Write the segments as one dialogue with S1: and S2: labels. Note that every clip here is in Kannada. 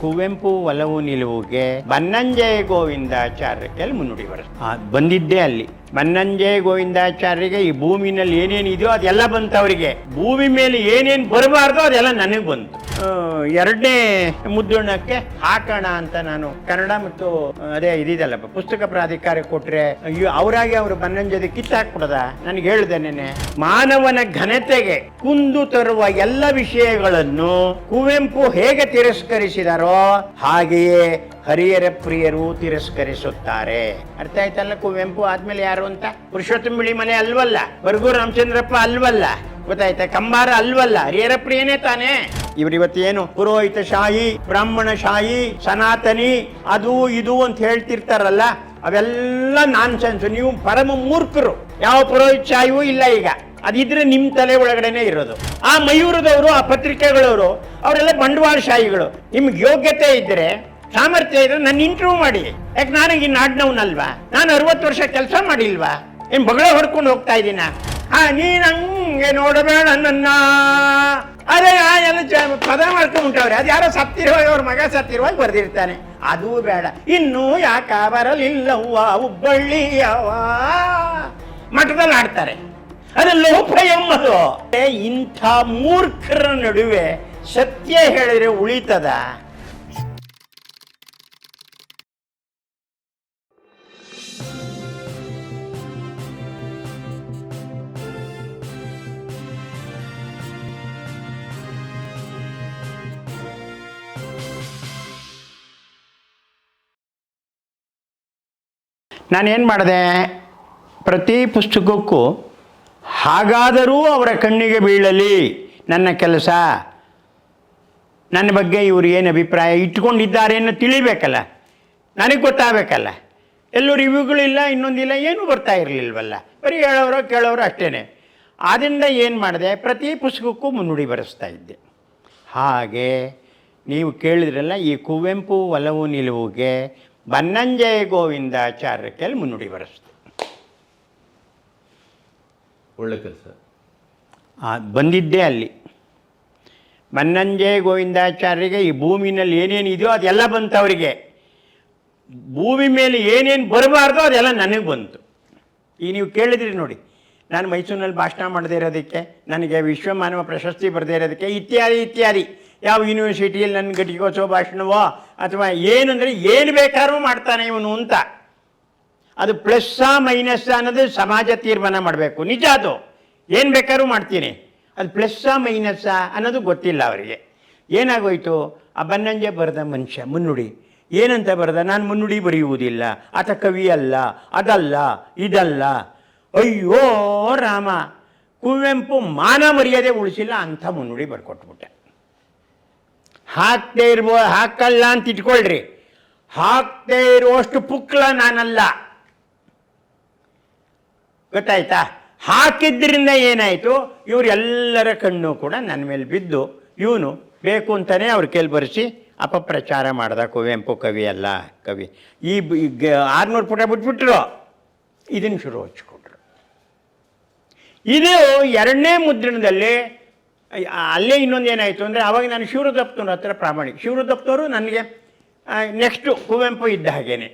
S1: ಕುವೆಂಪು ಒಲವು ನಿಲುವುಗೆ ಬನ್ನಂಜಯ ಗೋವಿಂದಾಚಾರ್ಯಕ್ಕೆ ಮುನ್ನುಡಿ ಬರ ಬಂದಿದ್ದೇ ಅಲ್ಲಿ. ಬನ್ನಂಜಯ ಗೋವಿಂದಾಚಾರ್ಯರಿಗೆ ಈ ಭೂಮಿನಲ್ಲಿ ಏನೇನಿದೆಯೋ ಅದೆಲ್ಲ ಬಂತು ಅವರಿಗೆ. ಭೂಮಿ ಮೇಲೆ ಏನೇನು ಬರಬಾರ್ದು ಅದೆಲ್ಲ ನನಗೆ ಬಂತು. ಎರಡನೇ ಮುದ್ರಣಕ್ಕೆ ಹಾಕೋಣ ಅಂತ ನಾನು ಕನ್ನಡ ಮತ್ತು ಅದೇ ಇದಿದಲ್ಲ ಪುಸ್ತಕ ಪ್ರಾಧಿಕಾರ ಕೊಟ್ರೆ ಅವರಾಗಿ ಅವರು ಬನ್ನಂಜದ ಕಿತ್ತಾಕ್ಬಿಡದ ನನಗೆ ಹೇಳಿದೆ ನೆನೆ ಮಾನವನ ಘನತೆಗೆ ಕುಂದು ತರುವ ಎಲ್ಲ ವಿಷಯಗಳನ್ನು ಕುವೆಂಪು ಹೇಗೆ ತಿರಸ್ಕರಿಸಿದಾರೋ ಹಾಗೆಯೇ ಹರಿಹರ ಪ್ರಿಯರು ತಿರಸ್ಕರಿಸುತ್ತಾರೆ. ಅರ್ಥ ಆಯ್ತಲ್ಲ ಕುವೆಂಪು? ಆದ್ಮೇಲೆ ಯಾರು ಅಂತ? ಪುರುಷೋತ್ತಮ ಬಿಳಿ ಮನೆ ಅಲ್ವಲ್ಲ? ಬರ್ಗೂ ರಾಮಚಂದ್ರಪ್ಪ ಅಲ್ವಲ್ಲ? ಗೊತ್ತಾಯ್ತಾ? ಕಂಬಾರ ಅಲ್ವಲ್ಲ? ಹರಿಯರ ಪ್ರಿಯನೇ ತಾನೇ? ಏನು ಪುರೋಹಿತ ಶಾಹಿ ಬ್ರಾಹ್ಮಣ ಶಾಹಿ ಸನಾತನಿ ಅದು ಇದು ಅಂತ ಹೇಳ್ತಿರ್ತಾರಲ್ಲ ಅವೆಲ್ಲ ನಾನ್ ನೀವು ಪರಮ ಮೂರ್ಖರು. ಯಾವ ಪುರೋಹಿತ ಶಾಹಿಯೂ ಇಲ್ಲ ಈಗ. ಅದಿದ್ರೆ ನಿಮ್ ತಲೆ ಒಳಗಡೆನೆ ಇರೋದು. ಆ ಮಯೂರದವರು ಆ ಪತ್ರಿಕೆಗಳವರು ಅವರೆಲ್ಲ ಬಂಡವಾಳಶಾಹಿಗಳು. ನಿಮ್ಗೆ ಯೋಗ್ಯತೆ ಇದ್ರೆ ಸಾಮರ್ಥ್ಯ ಇದ್ರೆ ನನ್ನ ಇಂಟರ್ವ್ಯೂ ಮಾಡಿ. ಯಾಕೆ ನಾನು ಈ ನಾಡ್ನವನಲ್ವಾ ನಾನು ಅರವತ್ತು ವರ್ಷ ಕೆಲಸ ಮಾಡಿಲ್ವಾ? ಏನ್ ಬಗಳ ಹೊಡ್ಕೊಂಡು ಹೋಗ್ತಾ ಇದ್ದೀನ ಆ ನೀನಂಗೆ ನೋಡಬೇಡ ನನ್ನ. ಅದೇ ಎಲ್ಲ ಪದ ಮಾಡ್ಕೊಂಡ್ಬಿಟ್ಟವ್ರೆ. ಅದು ಯಾರೋ ಸತ್ತಿರುವ ಅವ್ರ ಮಗ ಸತ್ತಿರುವಾಗ ಬರ್ದಿರ್ತಾನೆ. ಅದು ಬೇಡ. ಇನ್ನು ಯಾಕ ಬರಲಿಲ್ಲವ್ವ ಹುಬ್ಬಳ್ಳಿಯವ ಮಠದಲ್ಲಿ ಆಡ್ತಾರೆ. ಅದು ಲೋಪ ಎಂಬುದು. ಇಂಥ ಮೂರ್ಖರ ನಡುವೆ ಸತ್ಯ ಹೇಳಿದ್ರೆ ಉಳಿತದ? ನಾನೇನು ಮಾಡಿದೆ? ಪ್ರತಿ ಪುಸ್ತಕಕ್ಕೂ ಹಾಗಾದರೂ ಅವರ ಕಣ್ಣಿಗೆ ಬೀಳಲಿ ನನ್ನ ಕೆಲಸ. ನನ್ನ ಬಗ್ಗೆ ಇವರು ಏನು ಅಭಿಪ್ರಾಯ ಇಟ್ಕೊಂಡಿದ್ದಾರೆ ಅನ್ನೋ ತಿಳಿಬೇಕಲ್ಲ. ನನಗೆ ಗೊತ್ತಾಗಬೇಕಲ್ಲ. ಎಲ್ಲೂ ರಿವ್ಯೂಗಳಿಲ್ಲ ಇನ್ನೊಂದಿಲ್ಲ ಏನೂ ಬರ್ತಾ ಇರಲಿಲ್ವಲ್ಲ. ಬರೀ ಹೇಳೋರು ಕೇಳೋರು ಅಷ್ಟೇ ಆದ್ದರಿಂದ ಏನು ಮಾಡಿದೆ? ಪ್ರತಿ ಪುಸ್ತಕಕ್ಕೂ ಮುನ್ನುಡಿ ಬರೆಸ್ತಾ ಇದ್ದೆ. ಹಾಗೆ ನೀವು ಕೇಳಿದ್ರಲ್ಲ, ಈ ಕುವೆಂಪು ಒಲವು ನಿಲುವುಗೆ ಬನ್ನಂಜಯ ಗೋವಿಂದಾಚಾರ್ಯಕ್ಕೆ ಮುನ್ನುಡಿ ಬರೆಸ್ತು.
S2: ಒಳ್ಳೆ ಕೆಲಸ.
S1: ಆ, ಬಂದಿದ್ದೇ ಅಲ್ಲಿ. ಬನ್ನಂಜಯ ಗೋವಿಂದಾಚಾರ್ಯಗೆ ಈ ಭೂಮಿನಲ್ಲಿ ಏನೇನಿದೆಯೋ ಅದೆಲ್ಲ ಬಂತು ಅವರಿಗೆ. ಭೂಮಿ ಮೇಲೆ ಏನೇನು ಬರಬಾರ್ದು ಅದೆಲ್ಲ ನನಗೆ ಬಂತು. ಈ ನೀವು ಕೇಳಿದ್ರಿ ನೋಡಿ ನಾನು ಮೈಸೂರಿನಲ್ಲಿ ಭಾಷಣ ಮಾಡದೇ ಇರೋದಕ್ಕೆ ನನಗೆ ವಿಶ್ವಮಾನವ ಪ್ರಶಸ್ತಿ ಬರದೇ ಇರೋದಕ್ಕೆ ಇತ್ಯಾದಿ ಇತ್ಯಾದಿ. ಯಾವ ಯೂನಿವರ್ಸಿಟಿಯಲ್ಲಿ ನನ್ನ ಘಟಿಕೋತ್ಸವ ಭಾಷಣವೋ ಅಥವಾ ಏನಂದರೆ ಏನು ಬೇಕಾದ್ರೂ ಮಾಡ್ತಾನೆ ಇವನು ಅಂತ. ಅದು ಪ್ಲಸ್ಸಾ ಮೈನಸ್ಸಾ ಅನ್ನೋದು ಸಮಾಜ ತೀರ್ಮಾನ ಮಾಡಬೇಕು. ನಿಜ ಅದು. ಏನು ಬೇಕಾದ್ರೂ ಮಾಡ್ತೀನಿ. ಅದು ಪ್ಲಸ್ಸಾ ಮೈನಸ್ಸಾ ಅನ್ನೋದು ಗೊತ್ತಿಲ್ಲ ಅವರಿಗೆ. ಏನಾಗೋಯ್ತು? ಆ ಬನ್ನಂಜೆ ಬರೆದ ಮನುಷ್ಯ, ಮುನ್ನುಡಿ. ಏನಂತ ಬರೆದ? ನಾನು ಮುನ್ನುಡಿ ಬರೆಯುವುದಿಲ್ಲ. ಆತ ಕವಿ ಅಲ್ಲ, ಅದಲ್ಲ, ಇದಲ್ಲ. ಅಯ್ಯೋ ರಾಮ, ಕುವೆಂಪು ಮಾನ ಮರ್ಯಾದೆ ಉಳಿಸಿಲ್ಲ, ಅಂಥ ಮುನ್ನುಡಿ ಬರ್ಕೊಟ್ಬಿಟ್ಟೆ. ಹಾಕ್ದೇ ಇರ್ಬೋ, ಹಾಕಲ್ಲ ಅಂತ ಇಟ್ಕೊಳ್ರಿ. ಹಾಕ್ತೇ ಇರುವಷ್ಟು ಪುಕ್ಲ ನಾನಲ್ಲ. ಗೊತ್ತಾಯ್ತಾ? ಹಾಕಿದ್ರಿಂದ ಏನಾಯಿತು? ಇವರೆಲ್ಲರ ಕಣ್ಣು ಕೂಡ ನನ್ನ ಮೇಲೆ ಬಿದ್ದು, ಇವನು ಬೇಕು ಅಂತಲೇ ಅವ್ರ ಕೇಳಿ ಬರೆಸಿ, ಅಪಪ್ರಚಾರ ಮಾಡ್ದ ಕುವೆಂಪು ಕವಿ ಅಲ್ಲ ಕವಿ. ಈ ಆರ್ನೂರು ಪುಟ ಬಿಟ್ಬಿಟ್ರು. ಇದನ್ನು ಶುರು ಹಚ್ಕೊಂಡ್ರು ಇದು ಎರಡನೇ ಮುದ್ರಣದಲ್ಲಿ ಅಲ್ಲೇ ಇನ್ನೊಂದು ಏನಾಯಿತು ಅಂದರೆ ಅವಾಗ ನಾನು ಶಿವರುದಪ್ತನ ಹತ್ರ ಪ್ರಾಮಾಣಿಕ. ಶಿವರುದಪ್ತವರು ನನಗೆ ನೆಕ್ಸ್ಟು ಕುವೆಂಪು ಇದ್ದ ಹಾಗೇನೆ.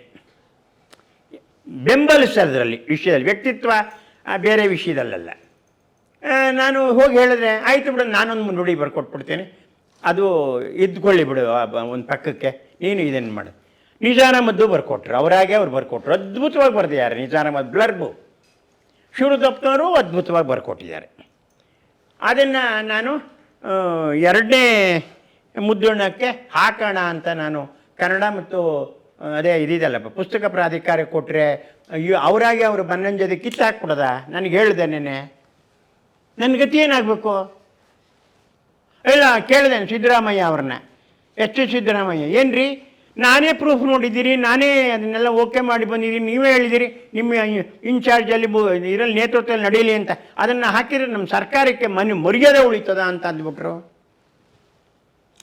S1: ಬೆಂಬಲಿಸೋದ್ರಲ್ಲಿ, ವಿಷಯದಲ್ಲಿ, ವ್ಯಕ್ತಿತ್ವ ಬೇರೆ ವಿಷಯದಲ್ಲಲ್ಲ. ನಾನು ಹೋಗಿ ಹೇಳಿದ್ರೆ, ಆಯಿತು ಬಿಡು, ನಾನೊಂದು ನುಡಿ ಬರ್ಕೊಟ್ಬಿಡ್ತೇನೆ ಅದು ಇದ್ಕೊಳ್ಳಿ ಬಿಡು ಒಂದು ಪಕ್ಕಕ್ಕೆ. ನೀನು ಇದನ್ನು ಮಾಡು. ನಿಜಾನಮದ್ದು ಬರ್ಕೊಟ್ರು ಅವರಾಗೆ ಅವ್ರು ಬರ್ಕೊಟ್ರು ಅದ್ಭುತವಾಗಿ ಬರೆದಿದ್ದಾರೆ. ನಿಜಾನಮದ್ ಬ್ಲರ್ಬು. ಶಿವರುದಪ್ಪನವರು ಅದ್ಭುತವಾಗಿ ಬರ್ಕೊಟ್ಟಿದ್ದಾರೆ ಅದನ್ನು ನಾನು ಎರಡನೇ ಮುದ್ರಣಕ್ಕೆ ಹಾಕೋಣ ಅಂತ ನಾನು ಕನ್ನಡ ಮತ್ತು ಅದೇ ಇದಿದೆಲ್ಲ ಪುಸ್ತಕ ಪ್ರಾಧಿಕಾರ ಕೊಟ್ಟರೆ ಅವರಾಗಿ ಅವರು ಅವರು ಕಿತ್ತು ಕಿತ್ತಾಕ್ಬಿಡದ ನನಗೆ ಹೇಳಿದೆ ನೆನೆ ನನ್ನ ಗತಿ ಏನಾಗಬೇಕು? ಇಲ್ಲ, ಕೇಳಿದೆ ಸಿದ್ದರಾಮಯ್ಯ ಅವ್ರನ್ನ. ಟಿ ಸಿದ್ದರಾಮಯ್ಯ. ಏನ್ರಿ? ನಾನೇ ಪ್ರೂಫ್ ನೋಡಿದ್ದೀರಿ, ನಾನೇ ಅದನ್ನೆಲ್ಲ ಓಕೆ ಮಾಡಿ ಬಂದಿದ್ದೀನಿ ನೀವೇ ಹೇಳಿದ್ದೀರಿ, ನಿಮ್ಮ ಇನ್ಚಾರ್ಜಲ್ಲಿ ಇದರಲ್ಲಿ ನೇತೃತ್ವದಲ್ಲಿ ನಡೀಲಿ ಅಂತ. ಅದನ್ನು ಹಾಕಿದರೆ ನಮ್ಮ ಸರ್ಕಾರಕ್ಕೆ ಮನೆ ಮರ್ಯಾದೆ ಉಳಿತದ ಅಂತ ಅಂದ್ಬಿಟ್ರು.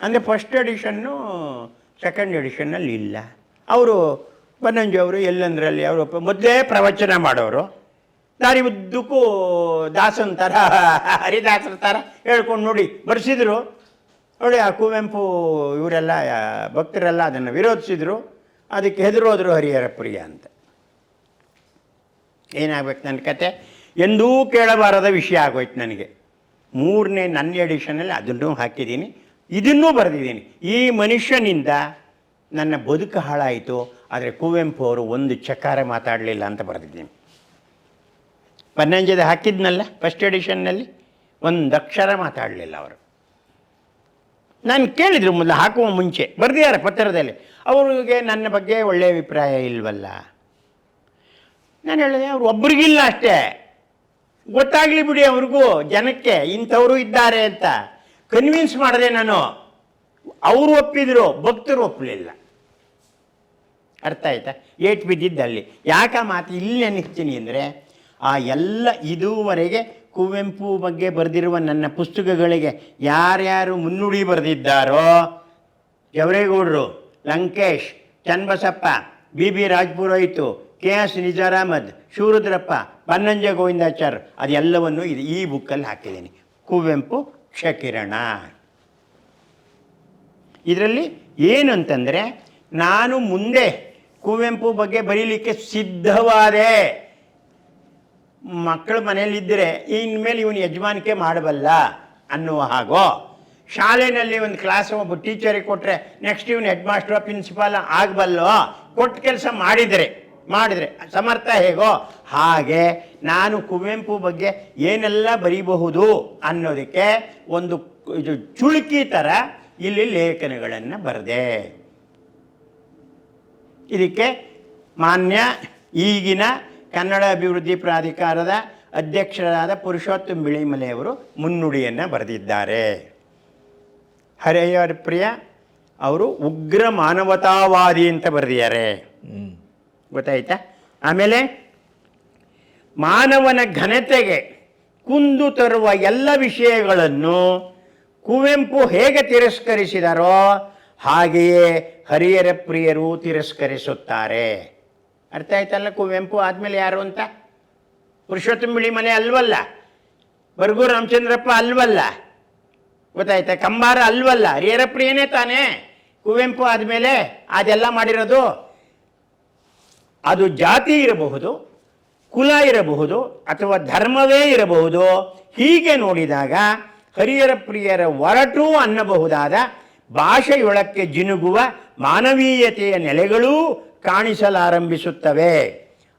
S1: ಅಂದರೆ ಫಸ್ಟ್ ಎಡಿಷನ್ನು ಸೆಕೆಂಡ್ ಎಡಿಷನ್ನಲ್ಲಿ ಇಲ್ಲ. ಅವರು ಬನ್ನಂಜಿ ಅವರು, ಎಲ್ಲಂದ್ರಲ್ಲಿ ಅವರು ಮೊದಲೇ ಪ್ರವಚನ ಮಾಡೋರು. ದಾರಿ ಉದ್ದಕ್ಕೂ ದಾಸನ್ ಥರ ಹರಿದಾಸರ ಥರ ಹೇಳ್ಕೊಂಡು ನೋಡಿ ಬರೆಸಿದ್ರು. ನೋಡಿ ಆ ಕುವೆಂಪು ಇವರೆಲ್ಲ ಭಕ್ತರೆಲ್ಲ ಅದನ್ನು ವಿರೋಧಿಸಿದ್ರು. ಅದಕ್ಕೆ ಹೆದರೋದ್ರು ಹರಿಹರ ಪ್ರಿಯ ಅಂತ. ಏನಾಗಬೇಕು ನನ್ನ ಕತೆ? ಎಂದೂ ಕೇಳಬಾರದ ವಿಷಯ ಆಗೋಯ್ತು ನನಗೆ. ಮೂರನೇ, ನನ್ನ ಎಡಿಷನಲ್ಲಿ ಅದನ್ನು ಹಾಕಿದ್ದೀನಿ. ಇದನ್ನೂ ಬರೆದಿದ್ದೀನಿ. ಈ ಮನುಷ್ಯನಿಂದ ನನ್ನ ಬದುಕು ಹಾಳಾಯಿತು. ಆದರೆ ಕುವೆಂಪು ಅವರು ಒಂದು ಚಕಾರ ಮಾತಾಡಲಿಲ್ಲ ಅಂತ ಬರೆದಿದ್ದೀನಿ. ಪನ್ನಂಜದ ಹಾಕಿದ್ನಲ್ಲ ಫಸ್ಟ್ ಎಡಿಷನ್ನಲ್ಲಿ ಒಂದು ಅಕ್ಷರ ಮಾತಾಡಲಿಲ್ಲ ಅವರು. ನಾನು ಕೇಳಿದ್ರು ಮೊದಲು ಹಾಕುವ ಮುಂಚೆ, ಬರೆದಿದ್ದಾರೆ ಪತ್ರದಲ್ಲಿ. ಅವರಿಗೆ ನನ್ನ ಬಗ್ಗೆ ಒಳ್ಳೆಯ ಅಭಿಪ್ರಾಯ ಇಲ್ವಲ್ಲ? ನಾನು ಹೇಳಿದೆ, ಅವ್ರು ಒಬ್ರಿಗಿಲ್ಲ ಅಷ್ಟೇ. ಗೊತ್ತಾಗ್ಲಿ ಬಿಡಿ ಅವ್ರಿಗೂ, ಜನಕ್ಕೆ, ಇಂಥವರು ಇದ್ದಾರೆ ಅಂತ. ಕನ್ವಿನ್ಸ್ ಮಾಡಿದೆ ನಾನು. ಅವರು ಒಪ್ಪಿದ್ರು, ಭಕ್ತರು ಒಪ್ಪಲಿಲ್ಲ ಅರ್ಥ ಆಯ್ತಾ? ಏಟ್ ಬಿದ್ದಿದ್ದಲ್ಲಿ. ಯಾಕ ಮಾತು ಇಲ್ಲಿ ನೆನಿಸ್ತೀನಿ ಅಂದರೆ, ಆ ಎಲ್ಲ ಇದುವರೆಗೆ ಕುವೆಂಪು ಬಗ್ಗೆ ಬರೆದಿರುವ ನನ್ನ ಪುಸ್ತಕಗಳಿಗೆ ಯಾರ್ಯಾರು ಮುನ್ನುಡಿ ಬರೆದಿದ್ದಾರೋ, ಜವರೇಗೌಡರು, Lankesh, Channabasappa B B Rajpurohit, K S ನಿಜಾರಾಮದ್ Ahmed, Shivarudrappa, Bannanje Govindachar, ಅದೆಲ್ಲವನ್ನು ಇದು ಈ ಬುಕ್ಕಲ್ಲಿ ಹಾಕಿದ್ದೀನಿ. ಕುವೆಂಪು ಕ್ಷಕಿರಣ. ಇದರಲ್ಲಿ ಏನು ಅಂತಂದರೆ ನಾನು ಮುಂದೆ ಕುವೆಂಪು ಬಗ್ಗೆ ಬರೀಲಿಕ್ಕೆ ಸಿದ್ಧವಾದೆ. ಮಕ್ಕಳು ಮನೆಯಲ್ಲಿದ್ದರೆ, ಇನ್ಮೇಲೆ ಇವನು ಯಜಮಾನಿಕೆ ಮಾಡಬಲ್ಲ ಅನ್ನುವ ಹಾಗೋ? ಶಾಲೆಯಲ್ಲಿ ಒಂದು ಕ್ಲಾಸ್ ಒಬ್ಬ ಟೀಚರಿಗೆ ಕೊಟ್ಟರೆ ನೆಕ್ಸ್ಟ್ ಇವನು ಹೆಡ್ ಮಾಸ್ಟರ್ ಪ್ರಿನ್ಸಿಪಾಲ್ ಆಗಬಲ್ಲೋ? ಕೊಟ್ಟು ಕೆಲಸ ಮಾಡಿದರೆ ಮಾಡಿದರೆ. ಸಮರ್ಥ ಹೇಗೋ? ಹಾಗೆ ನಾನು ಕುವೆಂಪು ಬಗ್ಗೆ ಏನೆಲ್ಲ ಬರೀಬಹುದು ಅನ್ನೋದಕ್ಕೆ ಒಂದು ಇದು ಚುಳುಕಿ ಥರ ಇಲ್ಲಿ ಲೇಖನಗಳನ್ನು ಬರೆದೆ. ಇದಕ್ಕೆ ಮಾನ್ಯ ಈಗಿನ ಕನ್ನಡ ಅಭಿವೃದ್ಧಿ ಪ್ರಾಧಿಕಾರದ ಅಧ್ಯಕ್ಷರಾದ ಪುರುಷೋತ್ತಮ ಬಿಳಿಮಲೆಯವರು ಮುನ್ನುಡಿಯನ್ನು ಬರೆದಿದ್ದಾರೆ. ಹರಿಹರ ಪ್ರಿಯ ಅವರು ಉಗ್ರ ಮಾನವತಾವಾದಿ ಅಂತ ಬರೆದಿದ್ದಾರೆ. ಗೊತ್ತಾಯ್ತಾ? ಆಮೇಲೆ ಮಾನವನ ಘನತೆಗೆ ಕುಂದು ತರುವ ಎಲ್ಲ ವಿಷಯಗಳನ್ನು ಕುವೆಂಪು ಹೇಗೆ ತಿರಸ್ಕರಿಸಿದರೋ ಹಾಗೆಯೇ ಹರಿಹರ ಪ್ರಿಯರು ತಿರಸ್ಕರಿಸುತ್ತಾರೆ. ಅರ್ಥ ಆಯ್ತಲ್ಲ? ಕುವೆಂಪು ಆದಮೇಲೆ ಯಾರು ಅಂತ? ಪುರುಷೋತ್ತಮ ಬಿಳಿಮಲೆ ಅಲ್ವಲ್ಲ? ಬರ್ಗು ರಾಮಚಂದ್ರಪ್ಪ ಅಲ್ವಲ್ಲ? ಗೊತ್ತಾಯ್ತಾ? ಕಂಬಾರ ಅಲ್ವಲ್ಲ? ಹರಿಹರ ಪ್ರಿಯನೇ ತಾನೇ? ಕುವೆಂಪು ಆದಮೇಲೆ ಅದೆಲ್ಲ ಮಾಡಿರೋದು? ಅದು ಜಾತಿ ಇರಬಹುದು, ಕುಲ ಇರಬಹುದು, ಅಥವಾ ಧರ್ಮವೇ ಇರಬಹುದು. ಹೀಗೆ ನೋಡಿದಾಗ ಹರಿಯರ ಪ್ರಿಯರ ಒರಟು ಅನ್ನಬಹುದಾದ ಭಾಷೆಯೊಳಕ್ಕೆ ಜಿನುಗುವ ಮಾನವೀಯತೆಯ ನೆಲೆಗಳೂ ಕಾಣಿಸಲಾರಂಭಿಸುತ್ತವೆ.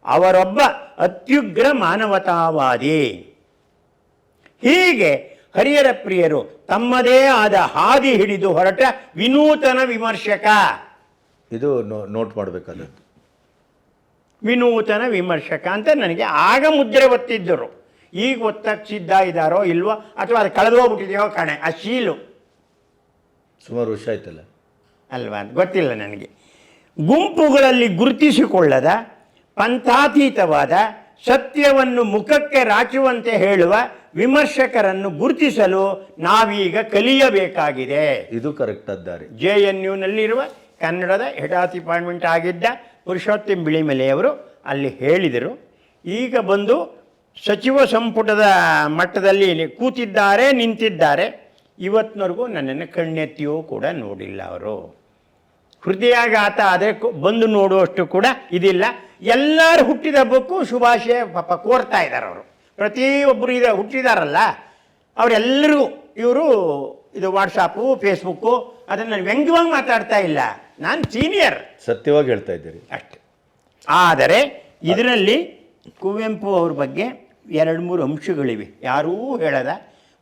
S1: ಅವರೊಬ್ಬ ಅತ್ಯುಗ್ರ ಮಾನವತಾವಾದಿ. ಹೀಗೆ ಹರಿಯರ ಪ್ರಿಯರು ತಮ್ಮದೇ ಆದ ಹಾದಿ ಹಿಡಿದು ಹೊರಟ ವಿನೂತನ ವಿಮರ್ಶಕ.
S2: ಇದು ನೋಟ್ ಮಾಡಬೇಕಲ್ಲ
S1: ವಿನೂತನ ವಿಮರ್ಶಕ ಅಂತ ನನಗೆ ಆಗ ಮುದ್ರೆ ಒತ್ತಿದ್ದರು. ಈಗ ಒತ್ತಕ್ಕೆ ಸಿದ್ಧ ಇದ್ದಾರೋ ಇಲ್ವೋ ಅಥವಾ ಅದು ಕಳೆದು ಹೋಗ್ಬಿಟ್ಟಿದೆಯೋ ಕಣೆ ಆ ಶೀಲು.
S2: ಸುಮಾರು ವರ್ಷ ಆಯ್ತಲ್ಲ?
S1: ಅಲ್ವಾ? ಗೊತ್ತಿಲ್ಲ ನನಗೆ. ಗುಂಪುಗಳಲ್ಲಿ ಗುರುತಿಸಿಕೊಳ್ಳದ ಪಂಥಾತೀತವಾದ ಸತ್ಯವನ್ನು ಮುಖಕ್ಕೆ ರಾಚುವಂತೆ ಹೇಳುವ ವಿಮರ್ಶಕರನ್ನು ಗುರುತಿಸಲು ನಾವೀಗ ಕಲಿಯಬೇಕಾಗಿದೆ.
S2: ಇದು ಕರೆಕ್ಟ್ ಅದ್ದಾರೆ.
S1: ಜೆ ಎನ್ ಯುನಲ್ಲಿರುವ ಕನ್ನಡದ ಹೆಡ್ ಆಫ್ ಡಿಪಾರ್ಟ್ಮೆಂಟ್ ಆಗಿದ್ದ ಪುರುಷೋತ್ತಮ ಬಿಳಿಮಲೆಯವರು ಅಲ್ಲಿ ಹೇಳಿದರು ಈಗ ಬಂದು ಸಚಿವ ಸಂಪುಟದ ಮಟ್ಟದಲ್ಲಿ ಕೂತಿದ್ದಾರೆ ನಿಂತಿದ್ದಾರೆ. ಇವತ್ತಿನವರೆಗೂ ನನ್ನನ್ನು ಕಣ್ಣೆತ್ತಿಯೂ ಕೂಡ ನೋಡಿಲ್ಲ ಅವರು. ಹೃದಯಾಘಾತ ಆದರೆ ಬಂದು ನೋಡುವಷ್ಟು ಕೂಡ ಇದಿಲ್ಲ. ಎಲ್ಲರೂ ಹುಟ್ಟಿದ ಹಬ್ಬಕ್ಕೂ ಶುಭಾಶಯ ಪಾಪ ಕೋರ್ತಾ ಇದ್ದಾರೆ ಅವರು. ಪ್ರತಿಯೊಬ್ಬರು ಇದು ಹುಟ್ಟಿದಾರಲ್ಲ ಅವರೆಲ್ಲರೂ ಇವರು ಇದು ವಾಟ್ಸಾಪು ಫೇಸ್ಬುಕ್ಕು ಅದನ್ನು ನಾನು ವ್ಯಂಗ್ಯವಾಗಿ ಮಾತಾಡ್ತಾ ಇಲ್ಲ. ನಾನು ಸೀನಿಯರ್
S2: ಸತ್ಯವಾಗಿ ಹೇಳ್ತಾ ಇದ್ದೀರಿ.
S1: ಅಷ್ಟೆ. ಆದರೆ ಇದರಲ್ಲಿ ಕುವೆಂಪು ಅವ್ರ ಬಗ್ಗೆ ಎರಡು ಮೂರು ಅಂಶಗಳಿವೆ. ಯಾರೂ ಹೇಳದ.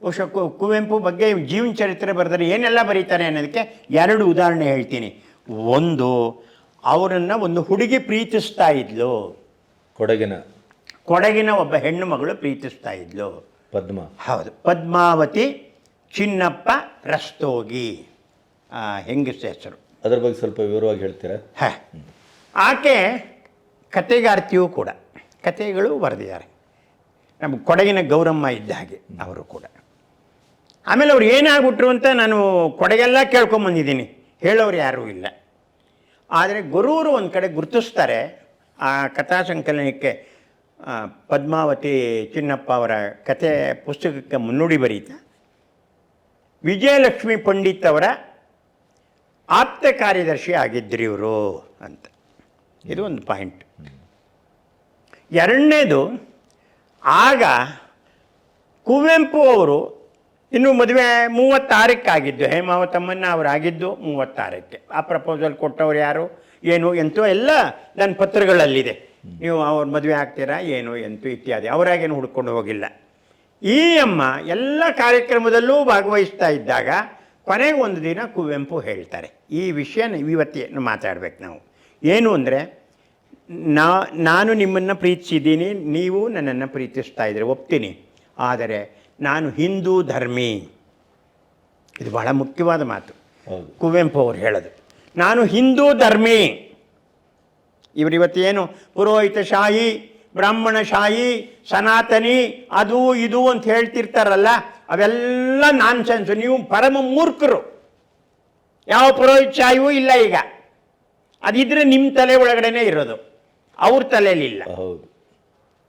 S1: ಬಹುಶಃ ಕುವೆಂಪು ಬಗ್ಗೆ ಜೀವನ ಚರಿತ್ರೆ ಬರೆದರೆ ಏನೆಲ್ಲ ಬರೀತಾರೆ ಅನ್ನೋದಕ್ಕೆ ಎರಡು ಉದಾಹರಣೆ ಹೇಳ್ತೀನಿ. ಒಂದು ಅವರನ್ನು ಒಂದು ಹುಡುಗಿ ಪ್ರೀತಿಸ್ತಾ ಇದ್ಲು.
S2: ಕೊಡಗಿನ.
S1: ಕೊಡಗಿನ ಒಬ್ಬ ಹೆಣ್ಣು ಮಗಳು ಪ್ರೀತಿಸ್ತಾ ಇದ್ಲು.
S2: ಪದ್ಮ.
S1: ಹೌದು. ಪದ್ಮಾವತಿ ಚಿನ್ನಪ್ಪ ರಸ್ತೋಗಿ. ಹೆಂಗಸ ಹೆಸರು.
S2: ಅದ್ರ ಬಗ್ಗೆ ಸ್ವಲ್ಪ ವಿವರವಾಗಿ ಹೇಳ್ತೀರಾ?
S1: ಹ. ಆಕೆ ಕತೆಗಾರ್ತಿಯೂ ಕೂಡ ಕತೆಗಳು ಬರೆದಿದ್ದಾರೆ. ನಮ್ಮ ಕೊಡಗಿನ ಗೌರಮ್ಮ ಇದ್ದ ಹಾಗೆ ಅವರು ಕೂಡ. ಆಮೇಲೆ ಅವ್ರು ಏನಾಗ್ಬಿಟ್ರು ಅಂತ ನಾನು ಕೊಡಗೆಲ್ಲ ಕೇಳ್ಕೊಂಬಂದಿದ್ದೀನಿ. ಹೇಳೋರು ಯಾರೂ ಇಲ್ಲ. ಆದರೆ ಗುರುವರು ಒಂದು ಕಡೆ ಗುರುತಿಸ್ತಾರೆ ಆ ಕಥಾ ಸಂಕಲನಕ್ಕೆ ಪದ್ಮಾವತಿ ಚಿನ್ನಪ್ಪ ಅವರ ಕತೆ ಪುಸ್ತಕಕ್ಕೆ ಮುನ್ನುಡಿ ಬರೀತಾ, ವಿಜಯಲಕ್ಷ್ಮಿ ಪಂಡಿತ್ ಅವರ ಆಪ್ತ ಕಾರ್ಯದರ್ಶಿ ಆಗಿದ್ದರು ಇವರು ಅಂತ. ಇದು ಒಂದು ಪಾಯಿಂಟ್. ಎರಡನೇದು, ಆಗ ಕುವೆಂಪು ಅವರು ಇನ್ನು ಮದುವೆ ಮೂವತ್ತಾರಕ್ಕಾಗಿದ್ದು, ಹೇಮಾವತಮ್ಮನ್ನ ಅವರಾಗಿದ್ದು ಮೂವತ್ತಾರಕ್ಕೆ. ಆ ಪ್ರಪೋಸಲ್ ಕೊಟ್ಟವ್ರು ಯಾರು? ಏನು, ಎಂತೂ ಎಲ್ಲ ನನ್ನ ಪತ್ರಗಳಲ್ಲಿದೆ. ನೀವು ಅವ್ರ ಮದುವೆ ಆಗ್ತೀರಾ, ಏನು, ಎಂತೂ ಇತ್ಯಾದಿ. ಅವರಾಗೇನು ಹುಡ್ಕೊಂಡು ಹೋಗಿಲ್ಲ. ಈ ಅಮ್ಮ ಎಲ್ಲ ಕಾರ್ಯಕ್ರಮದಲ್ಲೂ ಭಾಗವಹಿಸ್ತಾ ಇದ್ದಾಗ ಕೊನೆಗೆ ಒಂದು ದಿನ ಕುವೆಂಪು ಹೇಳ್ತಾರೆ. ಈ ವಿಷಯ ಇವತ್ತೇನು ಮಾತಾಡ್ಬೇಕು ನಾವು. ಏನು ಅಂದರೆ ನಾನು ನಿಮ್ಮನ್ನು ಪ್ರೀತಿಸಿದ್ದೀನಿ, ನೀವು ನನ್ನನ್ನು ಪ್ರೀತಿಸ್ತಾ ಇದ್ದೀರಿ, ಒಪ್ತೀನಿ. ಆದರೆ ನಾನು ಹಿಂದೂ ಧರ್ಮಿ. ಇದು ಬಹಳ ಮುಖ್ಯವಾದ ಮಾತು. ಕುವೆಂಪು ಅವರು ಹೇಳೋದು. ನಾನು ಹಿಂದೂ ಧರ್ಮಿ. ಇವರು ಇವತ್ತೇನು ಬ್ರಾಹ್ಮಣ ಬ್ರಾಹ್ಮಣಶಾಹಿ ಸನಾತನಿ ಅದು ಇದು ಅಂತ ಹೇಳ್ತಿರ್ತಾರಲ್ಲ ಅವೆಲ್ಲ ನಾನ್ಸೆನ್ಸು. ನೀವು ಪರಮ ಮೂರ್ಖರು. ಯಾವ ಪುರೋಹಿತಶಾಹಿಯೂ ಇಲ್ಲ ಈಗ. ಅದಿದ್ರೆ ನಿಮ್ಮ ತಲೆ ಒಳಗಡೆನೇ ಇರೋದು. ಅವ್ರ ತಲೆಯಲ್ಲಿಲ್ಲ.
S2: ಹೌದು.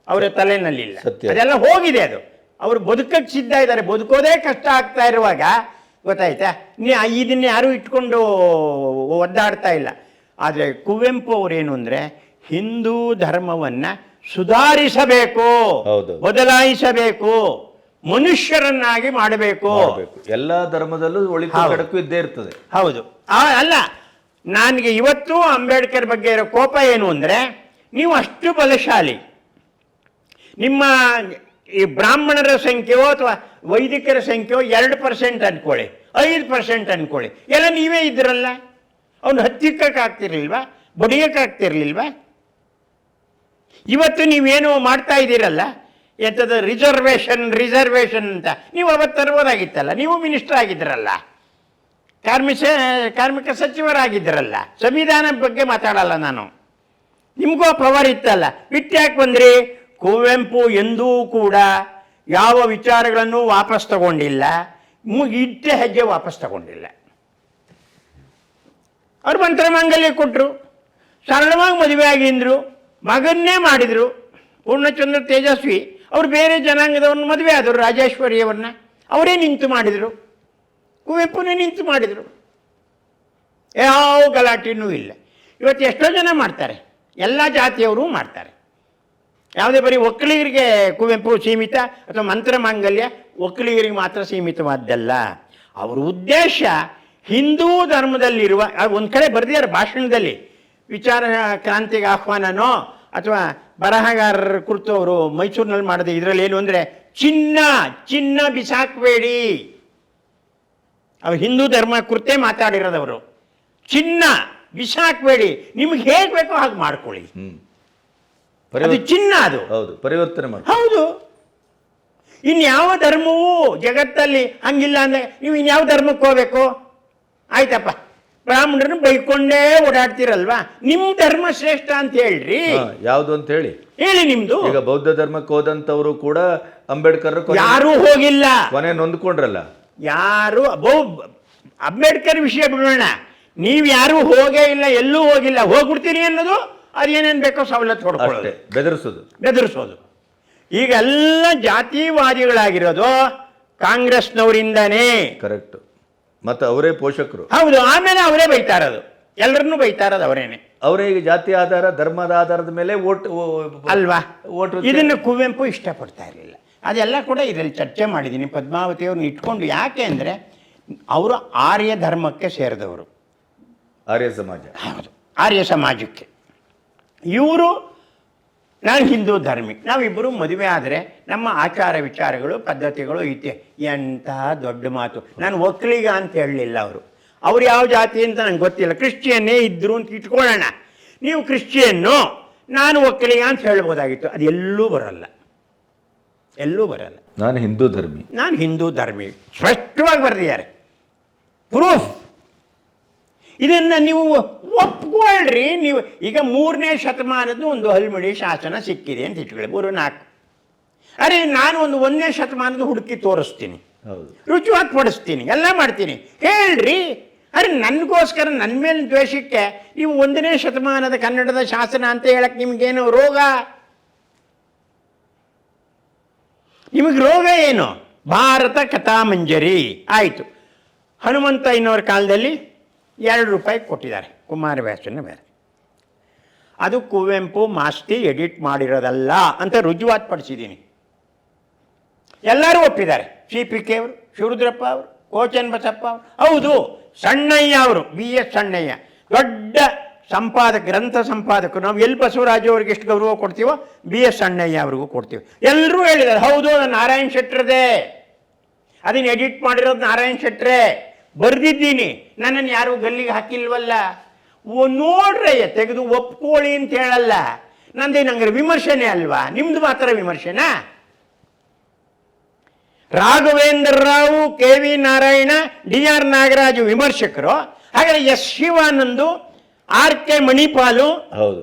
S1: ಅವರ ತಲೆನಲ್ಲಿಲ್ಲ. ಅದೆಲ್ಲ ಹೋಗಿದೆ ಅದು. ಅವರು ಬದುಕಕ್ಕೆ ಸಿದ್ಧ ಇದ್ದಾರೆ. ಬದುಕೋದೇ ಕಷ್ಟ ಆಗ್ತಾ ಇರುವಾಗ ಗೊತ್ತಾಯ್ತಾ? ನೀ ಇದನ್ನ ಯಾರೂ ಇಟ್ಕೊಂಡು ಒದ್ದಾಡ್ತಾ ಇಲ್ಲ. ಆದರೆ ಕುವೆಂಪು ಅವರೇನು ಅಂದರೆ ಹಿಂದೂ ಧರ್ಮವನ್ನು ಸುಧಾರಿಸಬೇಕು
S2: ಹೌದು.
S1: ಬದಲಾಯಿಸಬೇಕು ಮನುಷ್ಯರನ್ನಾಗಿ ಮಾಡಬೇಕು.
S2: ಎಲ್ಲ ಧರ್ಮದಲ್ಲೂ ಒಳಿತು. ಇದ್ದೇ ಇರ್ತದೆ.
S1: ಹೌದು. ಆ, ಅಲ್ಲ ನನಗೆ ಇವತ್ತು ಅಂಬೇಡ್ಕರ್ ಬಗ್ಗೆ ಇರೋ ಕೋಪ ಏನು ಅಂದರೆ ನೀವು ಅಷ್ಟು ಬಲಶಾಲಿ. ನಿಮ್ಮ ಈ ಬ್ರಾಹ್ಮಣರ ಸಂಖ್ಯೆಯೋ ಅಥವಾ ವೈದಿಕರ ಸಂಖ್ಯೆಯೋ ಎರಡು ಪರ್ಸೆಂಟ್ ಅನ್ಕೊಳ್ಳಿ, ಐದು ಪರ್ಸೆಂಟ್ ಅನ್ಕೊಳ್ಳಿ. ಎಲ್ಲ ನೀವೇ ಇದ್ರಲ್ಲ ಅವನು ಹತ್ತಿಕ್ಕಕ್ಕಾಗ್ತಿರ್ಲಿಲ್ವಾ? ಬಡಿಯೋಕ್ಕಾಗ್ತಿರ್ಲಿಲ್ವಾ? ಇವತ್ತು ನೀವೇನೋ ಮಾಡ್ತಾ ಇದ್ದೀರಲ್ಲ? ಎಂಥದ್ದು ರಿಸರ್ವೇಷನ್ ರಿಸರ್ವೇಷನ್ ಅಂತ. ನೀವು ಅವತ್ತು ತರ್ಬೋದಾಗಿತ್ತಲ್ಲ? ನೀವು ಮಿನಿಸ್ಟರ್ ಆಗಿದ್ರಲ್ಲ ಕಾರ್ಮಿಕ ಕಾರ್ಮಿಕ ಸಚಿವರಾಗಿದ್ದರಲ್ಲ? ಸಂವಿಧಾನ ಬಗ್ಗೆ ಮಾತಾಡಲ್ಲ ನಾನು. ನಿಮಗೂ ಪವರ್ ಇತ್ತಲ್ಲ? ಬಿಟ್ಟ್ಯಾಕೆ ಬಂದ್ರಿ? ಕುವೆಂಪು ಎಂದೂ ಕೂಡ ಯಾವ ವಿಚಾರಗಳನ್ನು ವಾಪಸ್ ತಗೊಂಡಿಲ್ಲ. ಮು- ಇಟ್ಟ ಹೆಜ್ಜೆ ವಾಪಸ್ ತಗೊಂಡಿಲ್ಲ. ಅವ್ರು ಮಂತ್ರ ಮಾಂಗಲ್ಯ ಕೊಟ್ಟರು ಸರಳವಾಗಿ ಮದುವೆ ಆಗಿದ್ರು. ಮಗನ್ನೇ ಮಾಡಿದರು. ಪೂರ್ಣಚಂದ್ರ ತೇಜಸ್ವಿ. ಅವರು ಬೇರೆ ಜನಾಂಗದವ್ರನ್ನ ಮದುವೆ ಆದರು ರಾಜೇಶ್ವರಿಯವ್ರನ್ನ ಅವರೇ ನಿಂತು ಮಾಡಿದರು. ಕುವೆಂಪುನೇ ನಿಂತು ಮಾಡಿದರು. ಯಾವ ಗಲಾಟೆನೂ ಇಲ್ಲ. ಇವತ್ತು ಎಷ್ಟೋ ಜನ ಮಾಡ್ತಾರೆ. ಎಲ್ಲ ಜಾತಿಯವರು ಮಾಡ್ತಾರೆ. ಯಾವುದೇ ಬರೀ ಒಕ್ಕಲಿಗರಿಗೆ ಕುವೆಂಪು ಸೀಮಿತ ಅಥವಾ ಮಂತ್ರ ಮಾಂಗಲ್ಯ ಒಕ್ಕಲಿಗರಿಗೆ ಮಾತ್ರ ಸೀಮಿತವಾದ್ದಲ್ಲ. ಅವರ ಉದ್ದೇಶ ಹಿಂದೂ ಧರ್ಮದಲ್ಲಿರುವ ಒಂದು ಕಡೆ ಬರೆದಿದ್ದಾರೆ ಭಾಷಣದಲ್ಲಿ. ವಿಚಾರ, ಕ್ರಾಂತಿಗೆ ಆಹ್ವಾನನೋ ಅಥವಾ ಬರಹಗಾರರ ಕುರಿತು ಅವರು ಮೈಸೂರಿನಲ್ಲಿ ಮಾಡಿದೆ ಇದರಲ್ಲಿ ಏನು ಅಂದರೆ, ಚಿನ್ನ ಚಿನ್ನ ಬಿಸಾಕಬೇಡಿ. ಅವ್ರು ಹಿಂದೂ ಧರ್ಮ ಕುರಿತೇ ಮಾತಾಡಿರೋದವರು. ಚಿನ್ನ ಬಿಸಾಕಬೇಡಿ. ನಿಮ್ಗೆ ಹೇಗೆ ಬೇಕೋ ಹಾಗೆ ಮಾಡ್ಕೊಳ್ಳಿ. ಅದು ಚಿನ್ನ ಅದು.
S2: ಹೌದು ಪರಿವರ್ತನೆ ಮಾಡಿ
S1: ಹೌದು. ಇನ್ಯಾವ ಧರ್ಮವೂ ಜಗತ್ತಲ್ಲಿ ಹಂಗಿಲ್ಲ ಅಂದ್ರೆ ನೀವು ಇನ್ಯಾವ ಧರ್ಮಕ್ಕೆ ಹೋಗ್ಬೇಕು? ಆಯ್ತಪ್ಪ. ಬ್ರಾಹ್ಮಣರನ್ನು ಬೈಕೊಂಡೇ ಓಡಾಡ್ತಿರಲ್ವಾ? ನಿಮ್ಮ ಧರ್ಮ ಶ್ರೇಷ್ಠ ಅಂತ ಹೇಳ್ರಿ.
S2: ಯಾವುದು ಅಂತ ಹೇಳಿ.
S1: ಹೇಳಿ ನಿಮ್ದು.
S2: ಈಗ ಬೌದ್ಧ ಧರ್ಮಕ್ಕೆ ಹೋದಂತವರು ಕೂಡ ಅಂಬೇಡ್ಕರ್ ಯಾರು
S1: ಯಾರೂ ಹೋಗಿಲ್ಲ.
S2: ಕೊನೆ ನೊಂದ್ಕೊಂಡ್ರಲ್ಲ.
S1: ಯಾರು ಬೌ ಅಂಬೇಡ್ಕರ್ ವಿಷಯ ಬಿಡೋಣ. ನೀವು ಯಾರು ಹೋಗೇ ಇಲ್ಲ ಎಲ್ಲೂ ಹೋಗಿಲ್ಲ. ಹೋಗ್ಬಿಡ್ತೀರಿ ಅನ್ನೋದು ಅದೇನೇನು ಬೇಕೋ ಸವಲತ್ತು ಹೊಡ್ಕೊಳ್ಳೋದು
S2: ಬೆದರಿಸೋದು.
S1: ಬೆದರಿಸೋದು. ಈಗ ಎಲ್ಲ ಜಾತಿವಾದಿಗಳಾಗಿರೋದು ಕಾಂಗ್ರೆಸ್ನವರಿಂದನೇ.
S2: ಕರೆಕ್ಟ್ ಮತ್ತೆ ಅವರೇ ಪೋಷಕರು.
S1: ಹೌದು ಆಮೇಲೆ ಅವರೇ ಬೈತಾ ಇರೋದು ಎಲ್ಲರನ್ನೂ ಬೈತಾ ಇರೋದು ಅವರೇನೆ.
S2: ಅವರೇ ಈಗ ಜಾತಿ ಆಧಾರ ಧರ್ಮದ ಆಧಾರದ ಮೇಲೆ ಓಟ್
S1: ಅಲ್ವಾ?
S2: ಓಟ್
S1: ಇದನ್ನು ಕುವೆಂಪು ಇಷ್ಟಪಡ್ತಾ ಇರಲಿಲ್ಲ. ಅದೆಲ್ಲ ಕೂಡ ಇದರಲ್ಲಿ ಚರ್ಚೆ ಮಾಡಿದ್ದೀನಿ. ಪದ್ಮಾವತಿ ಅವ್ರನ್ನ ಇಟ್ಕೊಂಡು ಯಾಕೆ ಅಂದರೆ ಅವರು ಆರ್ಯ ಧರ್ಮಕ್ಕೆ ಸೇರಿದವರು.
S2: ಆರ್ಯ ಸಮಾಜ.
S1: ಹೌದು ಆರ್ಯ ಸಮಾಜಕ್ಕೆ. ಇವರು ನಾನು ಹಿಂದೂ ಧರ್ಮಿ. ನಾವಿಬ್ಬರು ಮದುವೆ ಆದರೆ ನಮ್ಮ ಆಚಾರ ವಿಚಾರಗಳು ಪದ್ಧತಿಗಳು ಇದೆ ಎಂತಹ ದೊಡ್ಡ ಮಾತು. ನಾನು ಒಕ್ಕಲಿಗ ಅಂತ ಹೇಳಲಿಲ್ಲ ಅವರು. ಅವ್ರು ಯಾವ ಜಾತಿ ಅಂತ ನಂಗೆ ಗೊತ್ತಿಲ್ಲ. ಕ್ರಿಶ್ಚಿಯನ್ನೇ ಇದ್ದರು ಅಂತ ಇಟ್ಕೊಳ್ಳೋಣ. ನೀವು ಕ್ರಿಶ್ಚಿಯನ್ನು ನಾನು ಒಕ್ಕಲಿಗ ಅಂತ ಹೇಳ್ಬೋದಾಗಿತ್ತು. ಅದು ಎಲ್ಲೂ ಬರಲ್ಲ. ಎಲ್ಲೂ ಬರಲ್ಲ.
S2: ನಾನು ಹಿಂದೂ ಧರ್ಮಿ.
S1: ನಾನು ಹಿಂದೂ ಧರ್ಮಿ. ಸ್ಪಷ್ಟವಾಗಿ ಬರೆದಿದ್ದಾರೆ. ಪ್ರೂಫ್ ಇದನ್ನು ನೀವು ಒಪ್ಕೊಳ್ರಿ. ನೀವು ಈಗ ಮೂರನೇ ಶತಮಾನದ ಒಂದು ಹಲ್ಮಿಡಿ ಶಾಸನ ಸಿಕ್ಕಿದೆ ಅಂತ ಇಟ್ಕೊಳ್ಳಿ ಮೂರು ನಾಲ್ಕು. ಅರೆ ನಾನು ಒಂದು ಒಂದನೇ ಶತಮಾನದ ಹುಡುಕಿ ತೋರಿಸ್ತೀನಿ.
S2: ಹೌದು.
S1: ರುಚಿಯಾಗಿ ಪಡಿಸ್ತೀನಿ. ಎಲ್ಲ ಮಾಡ್ತೀನಿ. ಹೇಳ್ರಿ. ಅರೆ ನನಗೋಸ್ಕರ ನನ್ನ ಮೇಲೆ ದ್ವೇಷಕ್ಕೆ ನೀವು ಒಂದನೇ ಶತಮಾನದ ಕನ್ನಡದ ಶಾಸನ ಅಂತ ಹೇಳಕ್ಕೆ ನಿಮಗೇನು ರೋಗ? ನಿಮಗೆ ರೋಗ ಏನು? ಭಾರತ ಕಥಾಮಂಜರಿ. ಆಯಿತು. ಹನುಮಂತ ಇನ್ನೋರ ಕಾಲದಲ್ಲಿ ಎರಡು ರೂಪಾಯಿ ಕೊಟ್ಟಿದ್ದಾರೆ. ಕುಮಾರವ್ಯಾಸನ ಮೇಲೆ. ಅದು ಕುವೆಂಪು ಮಾಸ್ತಿ ಎಡಿಟ್ ಮಾಡಿರೋದಲ್ಲ ಅಂತ ರುಜುವಾತ್ ಪಡಿಸಿದ್ದೀನಿ. ಎಲ್ಲರೂ ಒಪ್ಪಿದ್ದಾರೆ. ಸಿ ಪಿ ಕೆ ಅವರು, ಶಿವರುದ್ರಪ್ಪ ಅವರು, ಕೋಚನ್ ಬಸಪ್ಪ ಅವರು. ಹೌದು, ಸಣ್ಣಯ್ಯ ಅವರು ಬಿ ಎಸ್ ಸಣ್ಣಯ್ಯ. ದೊಡ್ಡ ಸಂಪಾದಕ, ಗ್ರಂಥ ಸಂಪಾದಕರು. ನಾವು ಎಲ್ ಬಸವರಾಜು ಅವ್ರಿಗೆ ಎಷ್ಟು ಗೌರವ ಕೊಡ್ತೀವೋ ಬಿ ಎಸ್ ಸಣ್ಣಯ್ಯ ಅವ್ರಿಗೂ ಕೊಡ್ತೀವಿ. ಎಲ್ಲರೂ ಹೇಳಿದ್ದಾರೆ, ಹೌದು ನಾರಾಯಣ್ ಶೆಟ್ರದೇ ಅದನ್ನು ಎಡಿಟ್ ಮಾಡಿರೋದು ನಾರಾಯಣ್ ಶೆಟ್ರೆ ಬರ್ದಿದ್ದೀನಿ. ನನ್ನನ್ನು ಯಾರು ಗಲ್ಲಿಗೆ ಹಾಕಿಲ್ವಲ್ಲ? ಓ ನೋಡ್ರಯ್ಯ ತೆಗೆದು ಒಪ್ಕೊಳ್ಳಿ ಅಂತ ಹೇಳಲ್ಲ. ನಂದೇ ಹಂಗಾರೆ ವಿಮರ್ಶನೆ ಅಲ್ವಾ? ನಿಮ್ದು ಮಾತ್ರ ವಿಮರ್ಶೆನಾ? Raghavendra Rao K V Narayana D R Nagaraj ವಿಮರ್ಶಕರು. ಹಾಗಾದ್ರೆ S Shivanand R K Manipal
S2: ಹೌದು.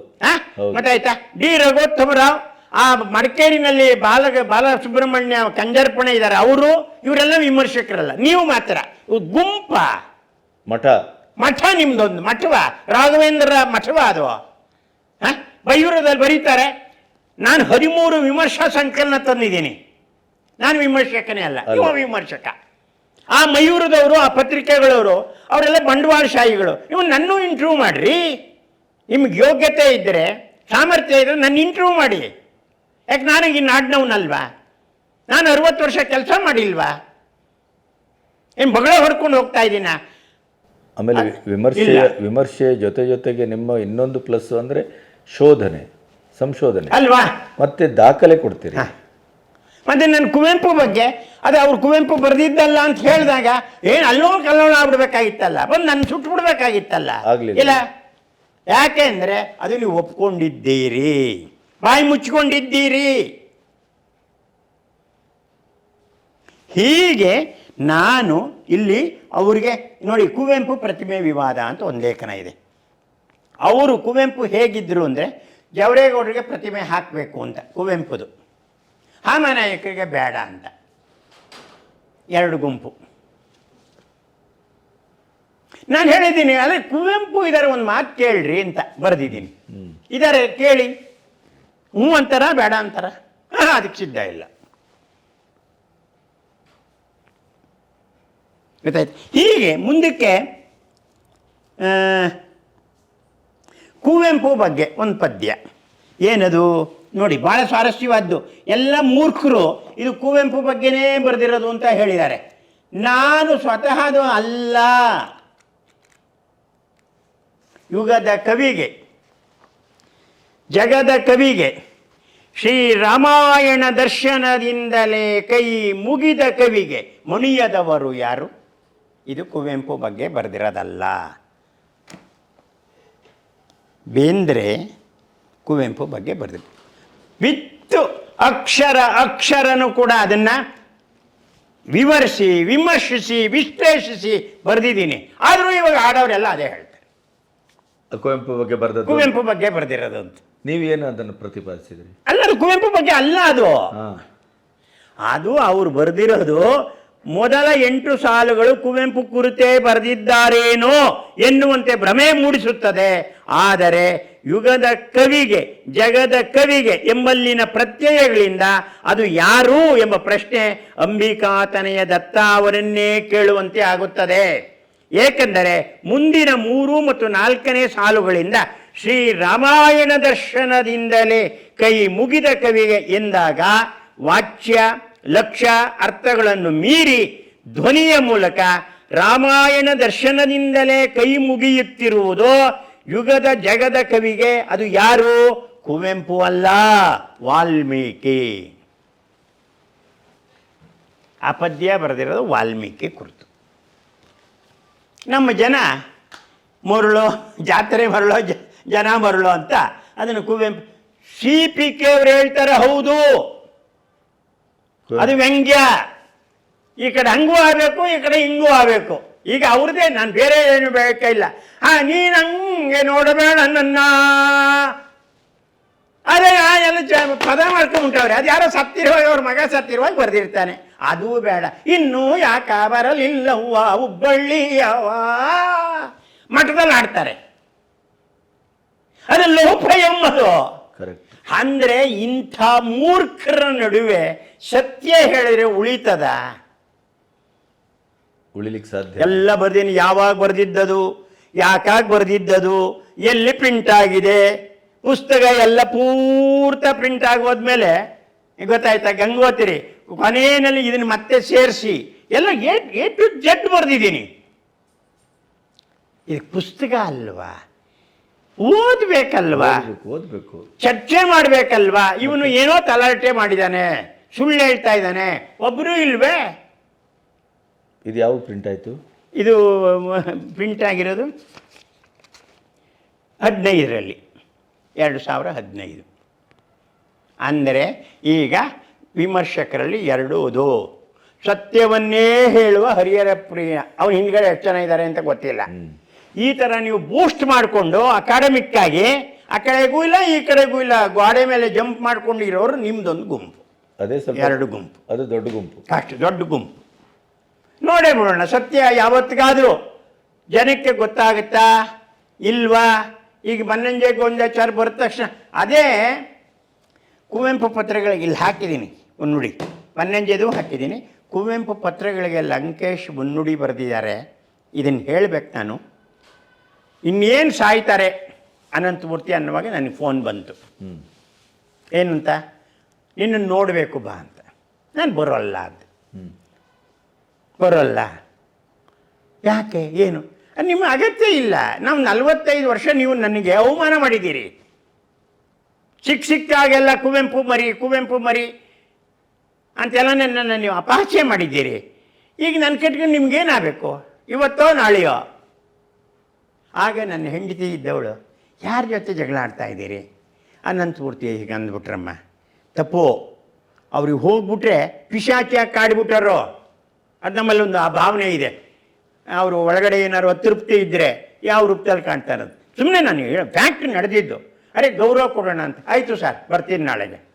S1: ಗೊತ್ತಾಯ್ತಾ ಡಿ ರಘೋತ್ತಮರಾವ್ ಆ ಮಡಿಕೇರಿನಲ್ಲಿ ಬಾಲ ಬಾಲಸುಬ್ರಹ್ಮಣ್ಯ ಕಂಜರ್ಪಣೆ ಇದ್ದಾರೆ. ಅವರು ಇವರೆಲ್ಲ ವಿಮರ್ಶಕರಲ್ಲ. ನೀವು ಮಾತ್ರ. ಗುಂಪ.
S2: ಮಠ.
S1: ಮಠ ನಿಮ್ದೊಂದು ಮಠವ. ರಾಘವೇಂದ್ರ ಮಠವ ಅದು? ಬೈಯೂರದಲ್ಲಿ ಬರೀತಾರೆ. ನಾನು ಹದಿಮೂರು ವಿಮರ್ಶಾ ಸಂಕಲನ ತಂದಿದ್ದೀನಿ. ನಾನು ವಿಮರ್ಶಕನೇ ಅಲ್ಲ ಯುವ ವಿಮರ್ಶಕ. ಆ ಮಯೂರದವರು ಆ ಪತ್ರಿಕೆಗಳವರು ಅವರೆಲ್ಲ ಬಂಡವಾಳಶಾಹಿಗಳು. ನೀವು ನನ್ನೂ ಇಂಟರ್ವ್ಯೂ ಮಾಡ್ರಿ. ನಿಮ್ಗೆ ಯೋಗ್ಯತೆ ಇದ್ದರೆ ಸಾಮರ್ಥ್ಯ ಇದ್ರೆ ನನ್ನ ಇಂಟರ್ವ್ಯೂ ಮಾಡಿ. ಯಾಕೆ ನಾನು ಈ ನಾಡ್ನವನಲ್ವಾ? ನಾನು ಅರವತ್ತು ವರ್ಷ ಕೆಲಸ ಮಾಡಿಲ್ವಾ? ಏನು ಬಗಳ ಹೊಡ್ಕೊಂಡು ಹೋಗ್ತಾ ಇದ್ದೀನ
S2: ಆಮೇಲೆ. ವಿಮರ್ಶೆ ವಿಮರ್ಶೆ ಜೊತೆ ಜೊತೆಗೆ ನಿಮ್ಮ ಇನ್ನೊಂದು ಪ್ಲಸ್ ಅಂದರೆ ಶೋಧನೆ ಸಂಶೋಧನೆ.
S1: ಅಲ್ವಾ?
S2: ಮತ್ತೆ ದಾಖಲೆ ಕೊಡ್ತೀರಿ.
S1: ಮತ್ತೆ ನನ್ನ ಕುವೆಂಪು ಬಗ್ಗೆ ಅದೇ ಅವ್ರು ಕುವೆಂಪು ಬರೆದಿದ್ದಲ್ಲ ಅಂತ ಹೇಳಿದಾಗ ಏನು ಅಲ್ಲೋ ಕಲ್ಲೋಣ ಆಗ್ಬಿಡ್ಬೇಕಾಗಿತ್ತಲ್ಲ? ಬಂದು ನನ್ನ ಸುಟ್ಟು ಬಿಡ್ಬೇಕಾಗಿತ್ತಲ್ಲ?
S2: ಇಲ್ಲ
S1: ಇಲ್ಲ. ಯಾಕೆಂದ್ರೆ ಅದು ನೀವು ಒಪ್ಕೊಂಡಿದ್ದೀರಿ. ಬಾಯಿ ಮುಚ್ಕೊಂಡಿದ್ದೀರಿ. ಹೀಗೆ ನಾನು ಇಲ್ಲಿ ಅವರಿಗೆ ನೋಡಿ ಕುವೆಂಪು ಪ್ರತಿಮೆ ವಿವಾದ ಅಂತ ಒಂದು ಲೇಖನ ಇದೆ. ಅವರು ಕುವೆಂಪು ಹೇಗಿದ್ದರು ಅಂದರೆ ಜವರೇಗೌಡರಿಗೆ ಪ್ರತಿಮೆ ಹಾಕಬೇಕು ಅಂತ ಕುವೆಂಪುದು. ಹಾಮನಾಯಕರಿಗೆ ಬೇಡ ಅಂತ. ಎರಡು ಗುಂಪು. ನಾನು ಹೇಳಿದ್ದೀನಿ ಅಂದರೆ ಕುವೆಂಪು ಇದರ ಒಂದು ಮಾತು ಕೇಳ್ರಿ ಅಂತ ಬರೆದಿದ್ದೀನಿ. ಇದಾರೆ ಕೇಳಿ. ಹ್ಞೂ ಅಂತಾರ ಬೇಡ ಅಂತಾರ? ಅದಕ್ಕೆ ಸಿದ್ಧ ಇಲ್ಲ. ಗೊತ್ತಾಯ್ತು. ಹೀಗೆ ಮುಂದಕ್ಕೆ ಕುವೆಂಪು ಬಗ್ಗೆ ಒಂದು ಪದ್ಯ. ಏನದು? ನೋಡಿ ಭಾಳ ಸ್ವಾರಸ್ಯವಾದ್ದು. ಎಲ್ಲ ಮೂರ್ಖರು ಇದು ಕುವೆಂಪು ಬಗ್ಗೆನೇ ಬರೆದಿರೋದು ಅಂತ ಹೇಳಿದ್ದಾರೆ. ನಾನು ಸ್ವತಃ ಅದು ಅಲ್ಲ. ಯುಗದ ಕವಿಗೆ, ಜಗದ ಕವಿಗೆ ಶ್ರೀರಾಮಾಯಣ ದರ್ಶನದಿಂದಲೇ ಕೈ ಮುಗಿದ ಕವಿಗೆ ಮುಣಿಯದವರು ಯಾರು? ಇದು ಕುವೆಂಪು ಬಗ್ಗೆ ಬರೆದಿರೋದಲ್ಲ. ಬೇಂದ್ರೆ ಕುವೆಂಪು ಬಗ್ಗೆ ಬರೆದಿದ್ದು ವಿತ್ತು ಅಕ್ಷರ ಅಕ್ಷರನು ಕೂಡ ಅದನ್ನು ವಿವರಿಸಿ ವಿಮರ್ಶಿಸಿ ವಿಶ್ಲೇಷಿಸಿ ಬರೆದಿದ್ದೀನಿ. ಆದರೂ ಇವಾಗ ಆಡೋರೆಲ್ಲ ಅದೇ ಹೇಳ್ತಾರೆ.
S2: ಕುವೆಂಪು ಬಗ್ಗೆ ಬರೆದ
S1: ಕುವೆಂಪು ಬಗ್ಗೆ ಬರೆದಿರೋದು ಅಂತ.
S2: ನೀವೇನು ಅದನ್ನು ಪ್ರತಿಪಾದಿಸಿದ್ರಿ?
S1: ಅಲ್ಲ ಅದು ಕುವೆಂಪು ಬಗ್ಗೆ ಅಲ್ಲ ಅದು. ಅದು ಅವ್ರು ಬರೆದಿರೋದು ಮೊದಲ ಎಂಟು ಸಾಲುಗಳು ಕುವೆಂಪು ಕುರಿತೇ ಬರೆದಿದ್ದಾರೇನೋ ಎನ್ನುವಂತೆ ಭ್ರಮೆ ಮೂಡಿಸುತ್ತದೆ. ಆದರೆ ಯುಗದ ಕವಿಗೆ, ಜಗದ ಕವಿಗೆ ಎಂಬಲ್ಲಿನ ಪ್ರತ್ಯಯಗಳಿಂದ ಅದು ಯಾರು ಎಂಬ ಪ್ರಶ್ನೆ ಅಂಬಿಕಾತನೆಯ ದತ್ತ ಅವರನ್ನೇ ಕೇಳುವಂತೆ ಆಗುತ್ತದೆ. ಏಕೆಂದರೆ ಮುಂದಿನ ಮೂರು ಮತ್ತು ನಾಲ್ಕನೇ ಸಾಲುಗಳಿಂದ ಶ್ರೀ ರಾಮಾಯಣ ದರ್ಶನದಿಂದಲೇ ಕೈ ಮುಗಿದ ಕವಿಗೆ ಎಂದಾಗ ವಾಚ್ಯ ಲಕ್ಷ್ಯ ಅರ್ಥಗಳನ್ನು ಮೀರಿ ಧ್ವನಿಯ ಮೂಲಕ ರಾಮಾಯಣ ದರ್ಶನದಿಂದಲೇ ಕೈ ಮುಗಿಯುತ್ತಿರುವುದು ಯುಗದ ಜಗದ ಕವಿಗೆ ಅದು ಯಾರು? ಕುವೆಂಪು ಅಲ್ಲ, ವಾಲ್ಮೀಕಿ. ಆ ಪದ್ಯ ಬರೆದಿರೋದು ವಾಲ್ಮೀಕಿ ಕುರಿತು. ನಮ್ಮ ಜನ ಮರಳು, ಜಾತ್ರೆ ಮರಳು ಜನ ಮರಳು ಅಂತ ಅದನ್ನು ಕುವೆಂಪು, ಸಿ ಪಿ ಕೆ ಅವ್ರು ಹೇಳ್ತಾರೆ, ಹೌದು. ಅದು ವ್ಯಂಗ್ಯ. ಈ ಕಡೆ ಹಂಗೂ ಆಗಬೇಕು ಈ ಕಡೆ ಹಿಂಗೂ ಆಗಬೇಕು. ಈಗ ಅವ್ರದ್ದೇ ನಾನು ಬೇರೆ ಏನು ಬೇಕಿಲ್ಲ ಹಾ ನೀನು ಹಂಗೆ ನೋಡಬೇಡ ನನ್ನ. ಅದೇ ಆ ಎಲ್ಲ ಜ ಪದ ಮಾಡ್ಕೊಂಡ್ಬಿಟ್ಟವ್ರೆ. ಅದು ಯಾರೋ ಸತ್ತಿರುವಾಗ ಅವ್ರ ಮಗ ಸತ್ತಿರುವಾಗ ಬರೆದಿರ್ತಾನೆ. ಅದು ಬೇಡ. ಇನ್ನೂ ಯಾಕ ಬರಲಿಲ್ಲವ್ವ ಹುಬ್ಬಳ್ಳಿಯವ ಮಠದಲ್ಲಿ ಆಡ್ತಾರೆ. ಅದು ಲೋಪ ಎಂಬುದು ಅಂದ್ರೆ ಇಂಥ ಮೂರ್ಖರ ನಡುವೆ ಸತ್ಯ ಹೇಳಿದ್ರೆ ಉಳಿತದ?
S2: ಉಳಿಲಿಕ್ಕೆ ಸಾಧ್ಯ
S1: ಎಲ್ಲ ಬರ್ದೀನಿ ಯಾವಾಗ ಬರೆದಿದ್ದದು ಯಾಕಾಗಿ ಬರೆದಿದ್ದದು ಎಲ್ಲಿ ಪ್ರಿಂಟ್ ಆಗಿದೆ? ಪುಸ್ತಕ ಎಲ್ಲ ಪೂರ್ತ ಪ್ರಿಂಟ್ ಆಗೋದ್ಮೇಲೆ ಗೊತ್ತಾಯ್ತಾ? ಗಂಗೋತಿರಿ ಕೊನೆಯಲ್ಲಿ ಇದನ್ನ ಮತ್ತೆ ಸೇರಿಸಿ ಎಲ್ಲ ಎ ಟು ಜೆಡ್ ಬರೆದಿದ್ದೀನಿ. ಇದು ಪುಸ್ತಕ ಅಲ್ವಾ? ಓದ್ಬೇಕಲ್ವಾ?
S2: ಓದ್ಬೇಕು ಓದ್ಬೇಕು.
S1: ಚರ್ಚೆ ಮಾಡ್ಬೇಕಲ್ವಾ? ಇವನು ಏನೋ ತಲಾಟೆ ಮಾಡಿದಾನೆ. ಸುಳ್ಳು ಹೇಳ್ತಾ ಇದ್ದಾನೆ. ಒಬ್ಬರು ಇಲ್ವೇ?
S2: ಇದು ಯಾವ ಪ್ರಿಂಟ್ ಆಯಿತು?
S1: ಇದು ಪ್ರಿಂಟ್ ಆಗಿರೋದು ಹದಿನೈದರಲ್ಲಿ. ಎರಡು ಸಾವಿರ ಹದಿನೈದು. ಅಂದರೆ ಈಗ ವಿಮರ್ಶಕರಲ್ಲಿ ಎರಡೂದು ಸತ್ಯವನ್ನೇ ಹೇಳುವ ಹರಿಹರ ಪ್ರಿಯ. ಅವನು ಹಿಂದ್ಗಡೆ ಎಷ್ಟು ಜನ ಇದ್ದಾರೆ ಅಂತ ಗೊತ್ತಿಲ್ಲ. ಈ ಥರ ನೀವು ಬೂಸ್ಟ್ ಮಾಡಿಕೊಂಡು ಅಕಾಡೆಮಿಕ್ಕಾಗಿ ಆ ಕಡೆಗೂ ಇಲ್ಲ ಈ ಕಡೆಗೂ ಇಲ್ಲ ಗೋಡೆ ಮೇಲೆ ಜಂಪ್ ಮಾಡ್ಕೊಂಡಿರೋರು ನಿಮ್ಮದೊಂದು ಗುಂಪು.
S2: ಅದೇ ಸ್ವಲ್ಪ
S1: ಎರಡು ಗುಂಪು.
S2: ಅದು ದೊಡ್ಡ ಗುಂಪು.
S1: ಅಷ್ಟು ದೊಡ್ಡ ಗುಂಪು. ನೋಡೇ ಬಿಡೋಣ ಸತ್ಯ ಯಾವತ್ತಿಗಾದರೂ ಜನಕ್ಕೆ ಗೊತ್ತಾಗುತ್ತಾ? ಇಲ್ವಾ? ಈಗ ಮನ್ನಂಜೆ ಗೊಂದಾಚಾರ ಬರದ ತಕ್ಷಣ. ಅದೇ ಕುವೆಂಪು ಪತ್ರಗಳಿಗೆ ಇಲ್ಲಿ ಹಾಕಿದ್ದೀನಿ. ಮುನ್ನುಡಿ. ಮನ್ನಂಜೆದು ಹಾಕಿದ್ದೀನಿ. ಕುವೆಂಪು ಪತ್ರಗಳಿಗೆ ಲಂಕೇಶ್ ಮುನ್ನುಡಿ ಬರೆದಿದ್ದಾರೆ. ಇದನ್ನು ಹೇಳಬೇಕು ನಾನು. ಇನ್ನೇನು ಸಾಯ್ತಾರೆ ಅನಂತಮೂರ್ತಿ ಅನ್ನುವಾಗ ನನಗೆ ಫೋನ್ ಬಂತು. ಏನಂತ? ನಿನ್ನನ್ನು ನೋಡಬೇಕು ಬಾ ಅಂತ. ನಾನು ಬರೋಲ್ಲ ಅಂತ. ಬರೋಲ್ಲ. ಯಾಕೆ? ಏನು? ನಿಮ್ಮ ಅಗತ್ಯ ಇಲ್ಲ. ನಾವು ನಲವತ್ತೈದು ವರ್ಷ ನೀವು ನನಗೆ ಅವಮಾನ ಮಾಡಿದ್ದೀರಿ. ಸಿಕ್ಕ ಸಿಕ್ಕಾಗೆಲ್ಲ ಕುವೆಂಪು ಮರಿ ಕುವೆಂಪು ಮರಿ ಅಂತೆಲ್ಲ ನನ್ನನ್ನು ನೀವು ಅಪಹಾಸ್ಯ ಮಾಡಿದ್ದೀರಿ. ಈಗ ನನ್ನ ಕೆಟ್ಕೊಂಡು ನಿಮ್ಗೇನಾಗಬೇಕು? ಇವತ್ತೋ ನಾಳೆಯೋ? ಆಗ ನನ್ನ ಹೆಂಡತಿ ಇದ್ದವಳು, ಯಾರ ಜೊತೆ ಜಗಳ ಆಡ್ತಾ ಇದ್ದೀರಿ? ಅನಂತಮೂರ್ತಿ ಹೀಗೆ ಅಂದ್ಬಿಟ್ರಮ್ಮ. ತಪ್ಪು. ಅವ್ರಿಗೆ ಹೋಗ್ಬಿಟ್ರೆ ಪಿಶಾಚಿಯ ಕಾಡ್ಬಿಟ್ಟಾರೋ? ಅದು ನಮ್ಮಲ್ಲಿ ಒಂದು ಆ ಭಾವನೆ ಇದೆ. ಅವರು ಒಳಗಡೆ ಏನಾದ್ರು ಅತೃಪ್ತಿ ಇದ್ದರೆ ಯಾವ ರೂಪದಲ್ಲಿ ಕಾಣ್ತಾ ಇರೋದು? ಸುಮ್ಮನೆ ನಾನು ಹೇಳ ಬ್ಯಾಂಕ್ ನಡೆದಿದ್ದು. ಅರೆ, ಗೌರವ ಕೊಡೋಣ ಅಂತ. ಆಯಿತು ಸರ್, ಬರ್ತೀನಿ ನಾಳೆಗೆ.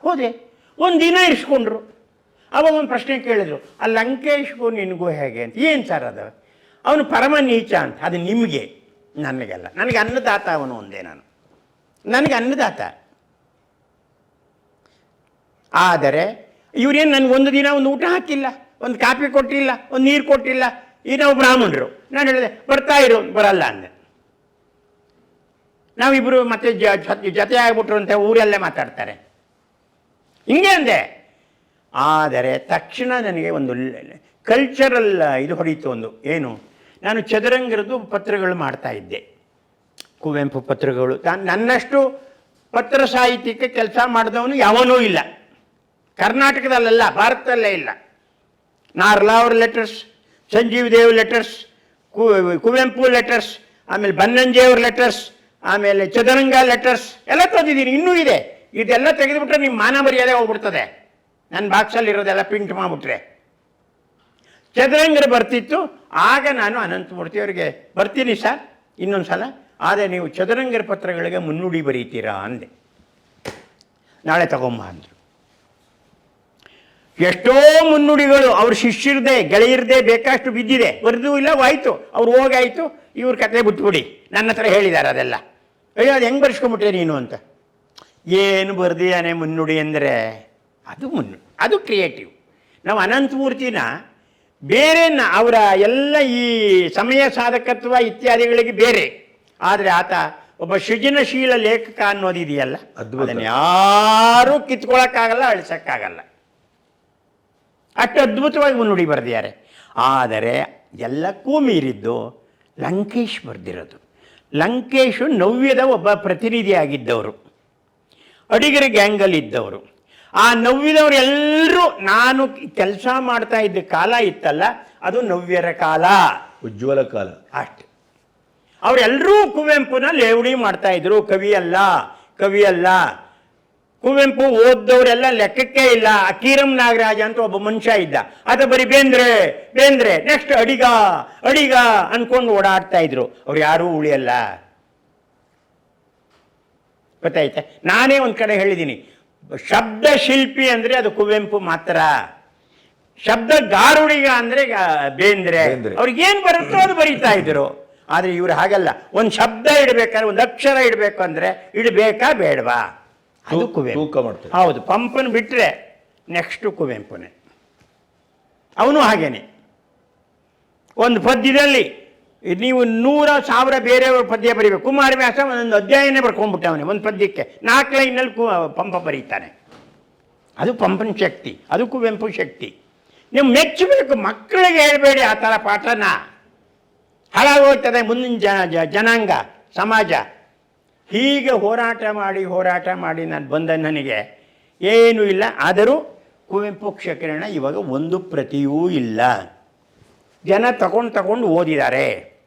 S1: ಹೋದೆ. ಒಂದು ದಿನ ಇರಿಸ್ಕೊಂಡ್ರು. ಅವಾಗ ಒಂದು ಪ್ರಶ್ನೆ ಕೇಳಿದ್ರು, ಆ ಲಂಕೇಶ್ಗೂ ನಿನಗೂ ಹೇಗೆ ಅಂತ? ಏನು ಸರ್ ಅದು? ಅವನು ಪರಮ ನೀಚ ಅಂತ. ಅದು ನಿಮಗೆ. ನನಗೆಲ್ಲ. ನನಗೆ ಅನ್ನದಾತ ಅವನು ಒಂದೇ ನಾನು. ನನಗೆ ಅನ್ನದಾತ. ಆದರೆ ಇವರೇನು ನನಗೆ ಒಂದು ದಿನ ಒಂದು ಊಟ ಹಾಕಿಲ್ಲ, ಒಂದು ಕಾಫಿ ಕೊಟ್ಟಿಲ್ಲ, ಒಂದು ನೀರು ಕೊಟ್ಟಿಲ್ಲ. ಈ ನಾವು ಬ್ರಾಹ್ಮಣರು. ನಾನು ಹೇಳಿದೆ, ಬರ್ತಾ ಇರು, ಬರಲ್ಲ ಅಂದೆ. ನಾವಿಬ್ಬರು ಮತ್ತೆ ಜೊತೆ- ಆಗ್ಬಿಟ್ರು ಅಂತ ಊರಲ್ಲೇ ಮಾತಾಡ್ತಾರೆ. ಹಿಂಗೆ ಅಂದೆ. ಆದರೆ ತಕ್ಷಣ ನನಗೆ ಒಂದು ಕಲ್ಚರಲ್ ಇದು ಹೊಡೀತು ಒಂದು. ಏನು? ನಾನು ಚದುರಂಗರದ್ದು ಪತ್ರಗಳು ಮಾಡ್ತಾ ಇದ್ದೆ. ಕುವೆಂಪು ಪತ್ರಗಳು. ತಾನು ನನ್ನಷ್ಟು ಪತ್ರ ಸಾಹಿತ್ಯಕ್ಕೆ ಕೆಲಸ ಮಾಡಿದವನು ಯಾವನೂ ಇಲ್ಲ. ಕರ್ನಾಟಕದಲ್ಲ ಭಾರತದಲ್ಲೇ ಇಲ್ಲ. ನಾರ್ಲಾ ಅವ್ರ letters, Sanjeev Dev letters Kuvempu letters, ಆಮೇಲೆ ಬನ್ನಂಜೆ ಅವ್ರ ಲೆಟರ್ಸ್, ಆಮೇಲೆ ಚದರಂಗ ಲೆಟರ್ಸ್, ಎಲ್ಲ ತಂದಿದ್ದೀನಿ ಇನ್ನೂ ಇದೆ. ಇದೆಲ್ಲ ತೆಗೆದುಬಿಟ್ರೆ ನಿಮ್ಮ ಮಾನ ಮರ್ಯಾದೆ ಹೋಗ್ಬಿಡ್ತದೆ. ನನ್ನ ಬಾಕ್ಸಲ್ಲಿ ಇರೋದೆಲ್ಲ ಪ್ರಿಂಟ್ ಮಾಡಿಬಿಟ್ರೆ. ಚದುರಂಗರು ಬರ್ತಿತ್ತು, ಆಗ ನಾನು ಅನಂತಮೂರ್ತಿ ಅವರಿಗೆ ಬರ್ತೀನಿ ಸರ್, ಇನ್ನೊಂದು ಸಲ. ಆದರೆ ನೀವು ಚದುರಂಗರ ಪತ್ರಗಳಿಗೆ ಮುನ್ನುಡಿ ಬರೀತೀರಾ ಅಂದೆ. ನಾಳೆ ತಗೊಂಬ ಅಂದರು. ಎಷ್ಟೋ ಮುನ್ನುಡಿಗಳು ಅವ್ರ ಶಿಷ್ಯರದೆ ಗೆಳೆಯರದೆ ಬೇಕಷ್ಟು ಬಿದ್ದಿದೆ. ಬರೆದು ಇಲ್ಲ ಆಯಿತು ಅವ್ರು ಹೋಗಾಯ್ತು ಇವ್ರ ಕತೆ ಬಿಟ್ಬಿಡಿ. ನನ್ನ ಹತ್ರ ಹೇಳಿದ್ದಾರೆ ಅದೆಲ್ಲ. ಅಯ್ಯೋ ಅದು ಹೆಂಗೆ ಬರ್ಸ್ಕೊಂಬಿಟ್ಟೆ ನೀನು ಅಂತ? ಏನು ಬರೆದಿದ್ದಾನೆ ಮುನ್ನುಡಿ ಅಂದರೆ? ಅದು ಮುನ್ನು ಅದು ಕ್ರಿಯೇಟಿವ್. ನಾವು ಅನಂತಮೂರ್ತಿನ ಬೇರೆ ಅವರ ಎಲ್ಲ ಈ ಸಮಯ ಸಾಧಕತ್ವ ಇತ್ಯಾದಿಗಳಿಗೆ ಬೇರೆ. ಆದರೆ ಆತ ಒಬ್ಬ ಸೃಜನಶೀಲ ಲೇಖಕ ಅನ್ನೋದಿದೆಯಲ್ಲ?
S2: ಅದ್ಭುತ.
S1: ಅದನ್ನು ಯಾರೂ ಕಿತ್ಕೊಳಕ್ಕಾಗಲ್ಲ ಅಳಿಸೋಕ್ಕಾಗಲ್ಲ. ಅಷ್ಟು ಅದ್ಭುತವಾಗಿ ಮುನ್ನುಡಿ ಬರೆದಿದ್ದಾರೆ. ಆದರೆ ಎಲ್ಲಕ್ಕೂ ಮೀರಿದ್ದು ಲಂಕೇಶ್ ಬರೆದಿರೋದು. ಲಂಕೇಶು ನವ್ಯದ ಒಬ್ಬ ಪ್ರತಿನಿಧಿಯಾಗಿದ್ದವರು. ಅಡಿಗರ ಗ್ಯಾಂಗಲ್ಲಿ ಇದ್ದವರು. ಆ ನವ್ಯದವರು ಎಲ್ಲರೂ ನಾನು ಕೆಲಸ ಮಾಡ್ತಾ ಇದ್ದ ಕಾಲ ಇತ್ತಲ್ಲ ಅದು ನವ್ಯರ ಕಾಲ.
S2: ಉಜ್ವಲ ಕಾಲ.
S1: ಅಷ್ಟೆ. ಅವರೆಲ್ಲರೂ ಕುವೆಂಪುನ ಲೇವಡಿ ಮಾಡ್ತಾ ಇದ್ರು ಕವಿ ಅಲ್ಲ ಕವಿ ಅಲ್ಲ. ಕುವೆಂಪು ಓದ್ದವರೆಲ್ಲ ಲೆಕ್ಕಕ್ಕೆ ಇಲ್ಲ. ಅಕೀರಂ ನಾಗರಾಜ ಅಂತ ಒಬ್ಬ ಮನುಷ್ಯ ಇದ್ದ. ಅದ ಬರೀ ಬೇಂದ್ರೆ ಬೇಂದ್ರೆ ನೆಕ್ಸ್ಟ್ ಅಡಿಗ ಅಡಿಗ ಅನ್ಕೊಂಡು ಓಡಾಡ್ತಾ ಇದ್ರು. ಅವ್ರು ಯಾರೂ ಉಳಿಯಲ್ಲ. ಗೊತ್ತಾಯ್ತೆ? ನಾನೇ ಒಂದು ಕಡೆ ಹೇಳಿದ್ದೀನಿ ಶಬ್ದ ಶಿಲ್ಪಿ ಅಂದರೆ ಅದು ಕುವೆಂಪು ಮಾತ್ರ. ಶಬ್ದ ಗಾರುಡಿಗ ಅಂದರೆ ಬೇಂದ್ರೆ. ಅವ್ರಿಗೇನು ಬರುತ್ತೋ ಅದು ಬರೀತಾ ಇದ್ರು. ಆದ್ರೆ ಇವ್ರು ಹಾಗಲ್ಲ. ಒಂದು ಶಬ್ದ ಇಡ್ಬೇಕಾದ್ರೆ ಒಂದು ಅಕ್ಷರ ಇಡಬೇಕು ಅಂದ್ರೆ ಇಡಬೇಕಾ ಬೇಡವಾ? ಅದು ಕುವೆಂಪು.
S2: ತೂಕ ಮಾಡ್ತಾರೆ.
S1: ಹೌದು ಪಂಪನ ಬಿಟ್ಟರೆ ನೆಕ್ಸ್ಟು ಕುವೆಂಪುನೇ. ಅವನು ಹಾಗೇನೆ. ಒಂದು ಪದ್ಯದಲ್ಲಿ ನೀವು ನೂರ ಸಾವಿರ ಬೇರೆಯವ್ರ ಪದ್ಯ ಬರೀಬೇಕು. ಕುಮಾರವ್ಯಾಸ ಒಂದೊಂದು ಅಧ್ಯಾಯನೇ ಅವನೇ ಒಂದು ಪದ್ಯಕ್ಕೆ. ನಾಲ್ಕು ಲೈನಲ್ಲಿ ಕು ಪಂಪ ಬರೀತಾನೆ. ಅದು ಪಂಪನ ಶಕ್ತಿ ಅದು ಕುವೆಂಪು ಶಕ್ತಿ. ನೀವು ಮೆಚ್ಚಬೇಕು ಮಕ್ಕಳಿಗೆ ಹೇಳಬೇಡಿ ಆ ಥರ ಪಾಠನ. ಹಾಳಾಗೋಗ್ತದೆ ಮುಂದಿನ ಜನ ಜನಾಂಗ ಸಮಾಜ. ಹೀಗೆ ಹೋರಾಟ ಮಾಡಿ ಹೋರಾಟ ಮಾಡಿ ನಾನು ಬಂದ ನನಗೆ ಏನೂ ಇಲ್ಲ. ಆದರೂ ಕುವೆಂಪು ಕ್ಷಕಿರಣ ಇವಾಗ ಒಂದು ಪ್ರತಿಯೂ ಇಲ್ಲ. ಜನ ತಗೊಂಡು ತಗೊಂಡು ಓದಿದ್ದಾರೆ.